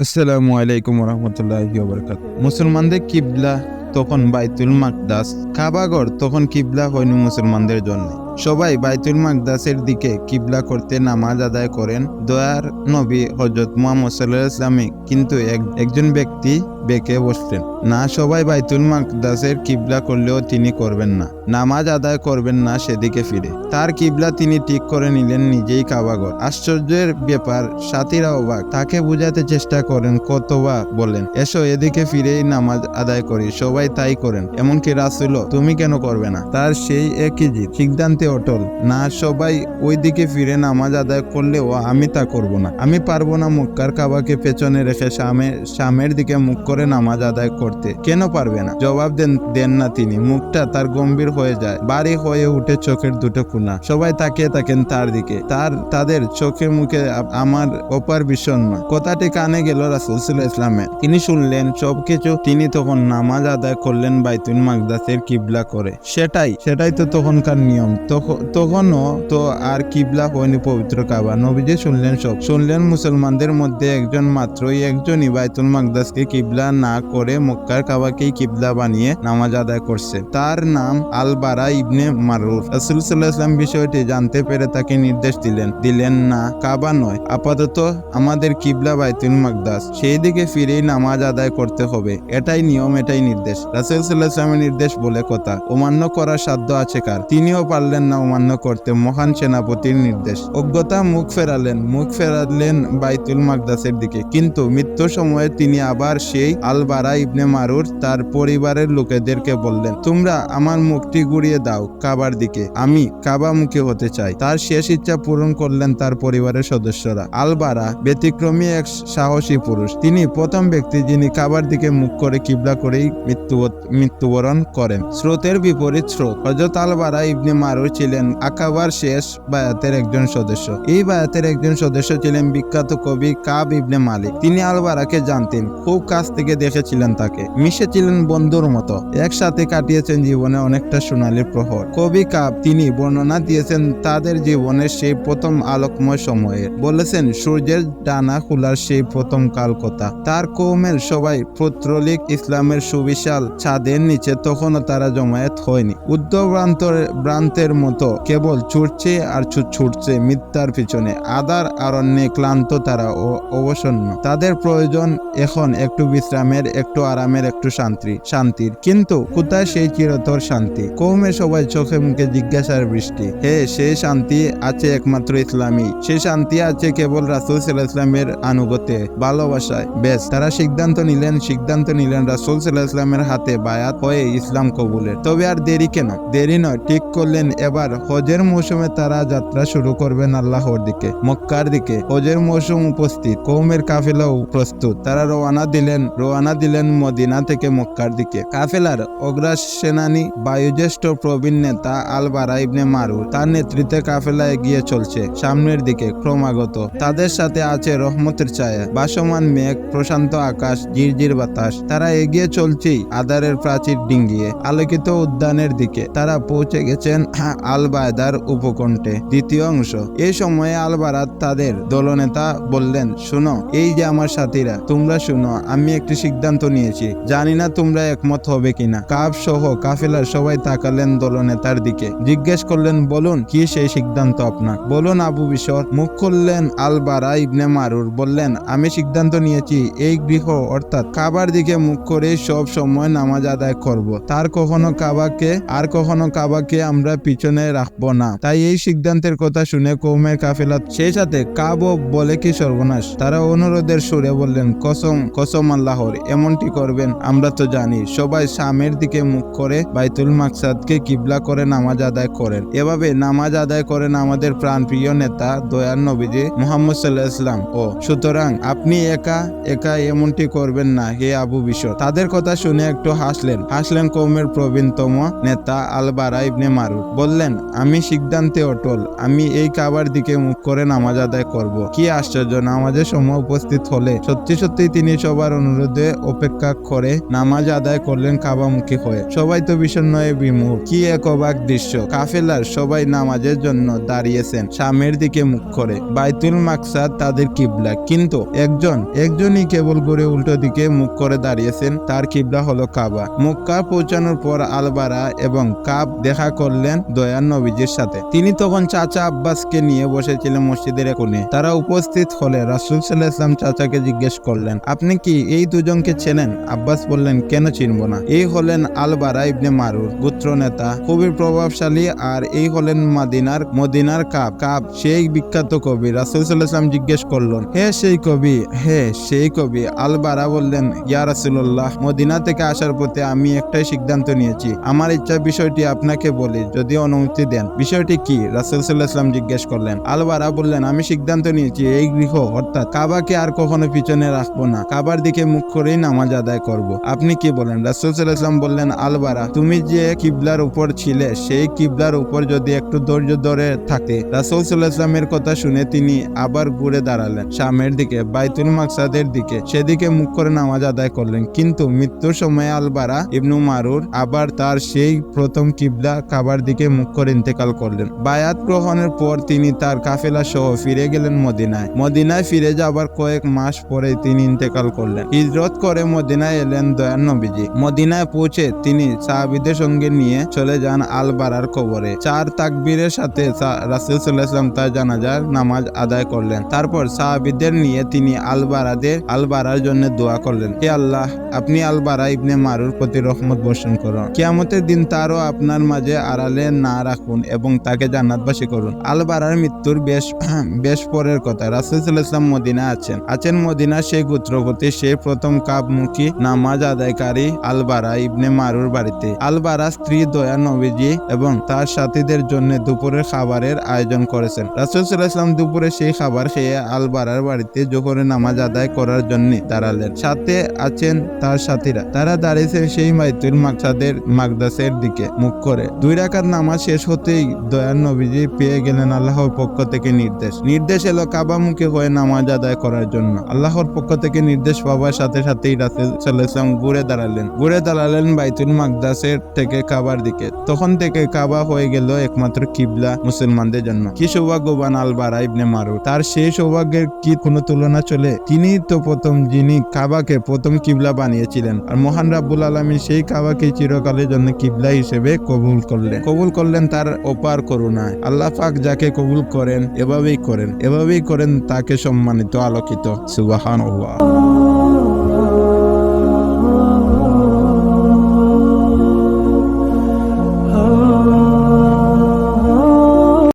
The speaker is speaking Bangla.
আসসালামু আলাইকুম রহমতুল্লাহি বরকাত মুসলমানদের কিবলা তখন বাইতুল মাকদাস, কাবাগর তখন কিবলা হয়নি মুসলমানদের জন্য। সবাই বাইতুল মাকদাসের দিকে কিবলা করতে নামাজ আদায় করেন, দয়ার নবী হজরত মোহাম্মদ সাল্লাহ ইসলামে কিন্তু এক- একজন ব্যক্তি বেঁকে বসলেন। না, সবাই বাইতুল মাকদাসের কিবলা করলেও তিনি করবেন না। নামাজ আদায় করবেন না সেদিকে ফিরে। তার কিবলা তিনি ঠিক করে নিলেন নিজেই কাবাগর। আশ্চর্যের ব্যাপার, সাথীরা অবাক। তাকে বুঝাতে চেষ্টা করেন, কতবা বলেন, এসো এদিকে ফিরেই নামাজ আদায় করি, সবাই তাই করেন। এমনকি রাসুল তুমি কেন করবে না? তার সেই একই জিত সিদ্ধান্তে অটল। না, সবাই ওই দিকে ফিরে নামাজ আদায় করলেও আমি তা করব না। আমি পারব না মক্কার কাবাকে পেছনে রেখে, সামে, সামের দিকে মুখ করে নামাজ আদায় করতে। কেন পারবে না? জবাব দেন দেন না তিনি। মুখটা তার গম্ভীর হয়ে যায়। বাড়ি হয়ে উঠে চোখের দুটো কোনা। সবাই তাকিয়ে থাকেন তার দিকে। তার, তাদের চোখে মুখে আমার অপার বিষণ্ণ কথাটি কানে গেল রাসুল ইসলামে। তিনি শুনলেন সবকিছু তিনি তখন নামাজ আদায় করলেন বাইতুল মাকদাসের কিবলা করে। সেটাই সেটাই তো তখনকার নিয়ম। তখ- তখনও তো আর কিবলা হয়নি পবিত্র কাবা। নবীজি শুনলেন সব। শুনলেন মুসলমানদের মধ্যে একজন মাত্রই একজনই বাইতুল মাকদাসকে কিবলা না করে মক্কার কাবাকেই কিবলা বানিয়ে নামাজ আদায় করছে। তার নাম আল বারা ইবনে মারুর রাসূল আলাইহি বিষয়টি জানতে পেরে তাকে নির্দেশ দিলেন দিলেন, না, কাবা নয়। আপাতত আমাদের কিবলা বাইতুল মাকদাস। সেই দিকে ফিরেই নামাজ আদায় করতে হবে। এটাই নিয়ম, এটাই নির্দেশ। রাসূল আলাইহি নির্দেশ বলে কথা, অমান্য করার সাধ্য আছে কার? তিনিও পারলেন না অমান্য করতে। মহান সেনাপতির নির্দেশ। অজ্ঞতা মুখ ফেরালেন মুখ ফেরালেন বাইতুল মাকদাসের দিকে। কিন্তু মৃত্যুর সময়ে তিনি আবার সেই আল বারা ইবনে মারুর তার পরিবারের লোকেদেরকে বললেন, তোমরা আমার মুখটি ঘুরিয়ে দাও কাবার দিকে, আমি কাবা মুখে হতে চাই। তার শেষ ইচ্ছা পূরণ করলেন তার পরিবারের সদস্যরা। আল বারা ব্যতিক্রমী এক সাহসী পুরুষ। তিনি প্রথম ব্যক্তি যিনি কাবার দিকে মুখ করে কিবলা করেই মৃত্যু মৃত্যুবরণ করেন। স্রোতের বিপরীত স্রোত। হজরত আলবারা ইবনে মারুর ছিলেন আকাবার শেষ বায়াতের একজন সদস্য। এই বায়াতের একজন সদস্য ছিলেন বিখ্যাত কবি কাব ইবনে মালিক। তিনি আলবারাকে জানতেন, খুব কাছ থেকে দেখেছিলেন তাকে। মিশেছিলেন বন্ধুর মতো। একসাথে কাটিয়েছেন জীবনে অনেকটা সোনালী প্রহর। কবি কাব তিনি বর্ণনা দিয়েছেন তাদের জীবনের সেই প্রথম আলোকময় সময়ে বলেছেন, সূর্যের ডানা খোলার সেই প্রথম কাল কথা তার কৌমের সবাই পত্রলিক ইসলামের সুবিশাল ছাদের নিচে তখনও তারা জমায়েত হয়নি। উদ্যভ্রান্তর ভ্রান্তের মতো কেবল ছুটছে আর ছুট ছুটছে মিথ্যার পিছনে। আদার আরণ্যে ক্লান্ত তারা ও অবসন্ন। তাদের প্রয়োজন এখন একটু বিশ্রামের একটু আরামের একটু শান্তি, শান্তির। কিন্তু কোথায় সেই চিরতর শান্তি? কৌমে সবাই চোখে মুখে জিজ্ঞাসার বৃষ্টি। হে সেই শান্তি আছে একমাত্র ইসলামী। সেই শান্তি আছে কেবল রাসুল সাল্লাহ ইসলামের আনুগত্যে, ভালোবাসায়। বেশ তারা সিদ্ধান্ত নিলেন সিদ্ধান্ত নিলেন রাসুল সাল্লাহ ইসলামের হাতে বায়াত হয়ে ইসলাম কবুলের। তবে আর দেরি কেন? দেরি নয়, ঠিক করলেন এবার হজের মৌসুমে তারা যাত্রা শুরু করবেন আল্লাহর দিকে, মক্কার দিকে। হজের মৌসুম উপস্থিত, কৌমের কাফেলাও প্রস্তুত। তারা রওয়ানা দিলেন রওয়ানা দিলেন মদিনা থেকে মক্কার দিকে। কাফেলার অগ্রাস সেনানী বায়ুজ্যেষ্ঠ প্রবীণ নেতা আল বারা ইবনে মারুর তার নেতৃত্বে কাফেলা এগিয়ে চলছে সামনের দিকে ক্রমাগত। তাদের সাথে আছে রহমতের ছায়া বাসমান মেঘ, প্রশান্ত আকাশ, ঝিরঝির বাতাস। তারা এগিয়ে চলছেই আদারের প্রাচীর ডিঙ্গিয়ে, আলোকিত উদ্যানের দিকে। তারা পৌঁছে গেছেন আল বায়দার উপকণ্ঠে। দ্বিতীয় অংশ। এই সময়ে আল বারাত তাদের দলনেতা বললেন, শুনো, এই যে আমার সাথীরা, তোমরা শুনো, আমি একটি সিদ্ধান্ত নিয়েছি। জানি না তোমরা একমত হবে কিনা। কাব সহ কাফেলার সবাই তাকালেন দলনেতার দিকে। জিজ্ঞেস করলেন, বলুন, কি সেই সিদ্ধান্ত আপনার? বলুন, আবু বিশর। মুখ করলেন আল বারা ইবনে মারুর। বললেন, আমি সিদ্ধান্ত নিয়েছি, এই গৃহ অর্থাৎ কাবার দিকে মুখ করে সব সময় নামাজ আদায় করব। তার কখনো কাবাকে, আর কখনো কাবাকে আমরা পিছনে রাখব না। তাই এই সিদ্ধান্তের কথা শুনে কৌমের কাফেলা সেই সাথে কাবও বলে কি সর্বনাশ? তারা অনুরোধের সুরে বললেন, কসম কসম আল্লাহর এমনটি করবেন, আমরা তো জানি। সবাই সামের দিকে মুখ করে বাইতুল মাকসাদকে কিবলা করে নামাজ আদায় করেন। এভাবে নামাজ আদায় করেন আমাদের প্রাণপ্রিয় নেতা দয়ার নবীজি মোহাম্মদ সাল্লাহ ইসলাম ও, সুতরাং আপনি একা একা এমনটি করবেন না, হে আবু বিশ্ব তাদের কথা শুনে একটু হাসলেন। হাসলেন কৌমের প্রবীণতম নেতা আল বারা ইবনে মারু বললেন, আমি সিদ্ধান্তে অটল। আমি এই কাবার দিকে মুখ করে নামাজ আদায় করব। কি আশ্চর্য, নামাজের সময় উপস্থিত হলে সত্যি সত্যি তিনি সবার অনুরোধে অপেক্ষা করে নামাজ আদায় করলেন কাবামুখী হয়ে। সবাই তো বিষণ্ণয়ে বিমুখ কি এক অবাক দৃশ্য। কাফেলার সবাই নামাজের জন্য দাঁড়িয়েছেন সামের দিকে মুখ করে। বাইতুল মাকসাদ তাদের কিবলা। কিন্তু একজন, একজনই কেবল করে উল্টো দিকে মুখ করে দাঁড়িয়েছেন, তার কিবলা হলো কাবা। মক্কা পৌঁছানোর পর আলবারা এবং কাব দেখা করলেন দয়ান নবীজির সাথে। তিনি তখন চাচা আব্বাসকে নিয়ে বসেছিলেন মসজিদের কোণে। তারা উপস্থিত হলে রাসুল সাল্লাহ ইসলাম চাচাকে জিজ্ঞেস করলেন, আপনি কি এই দুজনকে চেনেন। আব্বাস বললেন, কেন চিনব না? এই হলেন আলবারা ইবনে মারুর গোত্র নেতা, খুবই প্রভাবশালী আর এই হলেন মাদিনার, মদিনার কাব। কাব, সেই বিখ্যাত কবি। রাসুল সাল্লাহ ইসলাম জিজ্ঞেস করলেন, হে সেই কবি? হে সেই কবি। আলবারা বললেন, ইয়া রাসুল্লাহ মদিনা থেকে আসার পথে আমি একটাই সিদ্ধান্ত নিয়েছি। আমার ইচ্ছা বিষয়টি আপনাকে বলি, যদি অনুমতি দেন। বিষয়টি কি? রাসুল সাল্লাহ ইসলাম জিজ্ঞেস করলেন। আলবারা বললেন, আমি সিদ্ধান্ত নিয়েছি, এই গৃহ, অর্থাৎ কাবাকে আর কখনো পিছনে রাখব না। কাবার দিকে মুখ করেই নামাজ আদায় করব। আপনি কি বলেন? রাসুল সাল্লাহ ইসলাম বললেন, আলবারা, তুমি যে কিবলার উপর ছিলে, সেই কিবলার উপর যদি একটু ধৈর্য ধরে থাকে, রাসুল সাল্লাহ ইসলামের কথা শুনে তিনি আবার ঘুরে দাঁড়ালেন সামের দিকে, বাইতুল মাকসাদের দিকে। সেদিকে মুখ করে নামাজ আদায় করলেন। কিন্তু মৃত্যুর সময় আলবারা ইবনু মারুর আবার তার সেই প্রথম কিবলা কাবার দিকে মুখ করে ইন্তেকাল করলেন। বায়াত গ্রহণের পর তিনি তার কাফেলা সহ ফিরে গেলেন মদিনায়। মদিনায় ফিরে যাবার কয়েক মাস পরে তিনি ইন্তেকাল করলেন। হিজরত করে মদিনায় এলেন দয়ান নবীজি। মদিনায় পৌঁছে তিনি সাহাবিদের সঙ্গে নিয়ে চলে যান আল বারার কবরে। চার তাকবীরের সাথে রাসূল ওয়াসাল্লাম তার জানাজার নামাজ আদায় করলেন। তারপর সাহাবিদের নিয়ে তিনি আল বারাদের আল বারার জন্য দোয়া করলেন। হে আল্লাহ, আপনি আল বারা ইবনে মারুর প্রতি রহমত বর্ষণ করুন। কিয়ামতের দিন তারও আপনার মাঝে আড়ালে না রাখুন এবং তাকে জান্নাতবাসী করুন। আল বারার মৃত্যুর বেশ বেশ পরের কথা। রাসূল ওয়াসাল্লাম মদিনা আছেন। আছেন মদিনা সেই গোত্রপতি, সেই প্রথম কাবমুখী নামাজ আদায়কারী আলবারা ইবনে মারুর বাড়িতে। আলবারা স্ত্রী দয়া নবীজি এবং তার সাথীদের জন্য দুপুরের খাবারের আয়োজন করেছেন। রাসুল সাল্লাহ ইসলাম দুপুরে সেই খাবার খেয়ে আলবারার বাড়িতে জোহরে নামাজ আদায় করার জন্য দাঁড়ালেন। সাথে আছেন তার সাথীরা। তারা দাঁড়িয়েছেন সেই মাইতুল মাকসাদের মাকদাসের দিকে মুখ করে। দুই রাকাত নামাজ শেষ হতেই দয়ার নবীজি পেয়ে গেলেন আল্লাহর পক্ষ থেকে নির্দেশ। নির্দেশ এলো কাবামুখী হয়ে নামাজ আদায় করার জন্য। আল্লাহর পক্ষ থেকে নির্দেশ পাওয়ার সাথে সাথেই রাসুল সাল্লাহ ইসলাম ঘুরে দাঁড়ালেন। ঘুরে দাঁড়ালেন বাইতুল মাকদাসের থেকে কাবার দিকে। তখন থেকে কাবা হয়ে গেল একমাত্র কিবলা মুসলমানদের জন্য। কি সৌভাগ্যবান আল বারা ইবনে মারু তার সেই সৌভাগ্যের কি কোনো তুলনা চলে? তিনি তো প্রথম যিনি কাবাকে প্রথম কিবলা বানিয়েছিলেন। আর মহান রাব্বুল আলমী সেই কাবাকে চিরকালের জন্য কিবলা হিসেবে কবুল করলেন। কবুল করলেন তার অপার করুণায়। আল্লাহ পাক যাকে কবুল করেন, এভাবেই করেন। এভাবেই করেন তাকে সম্মানিত, আলোকিত। সুবাহান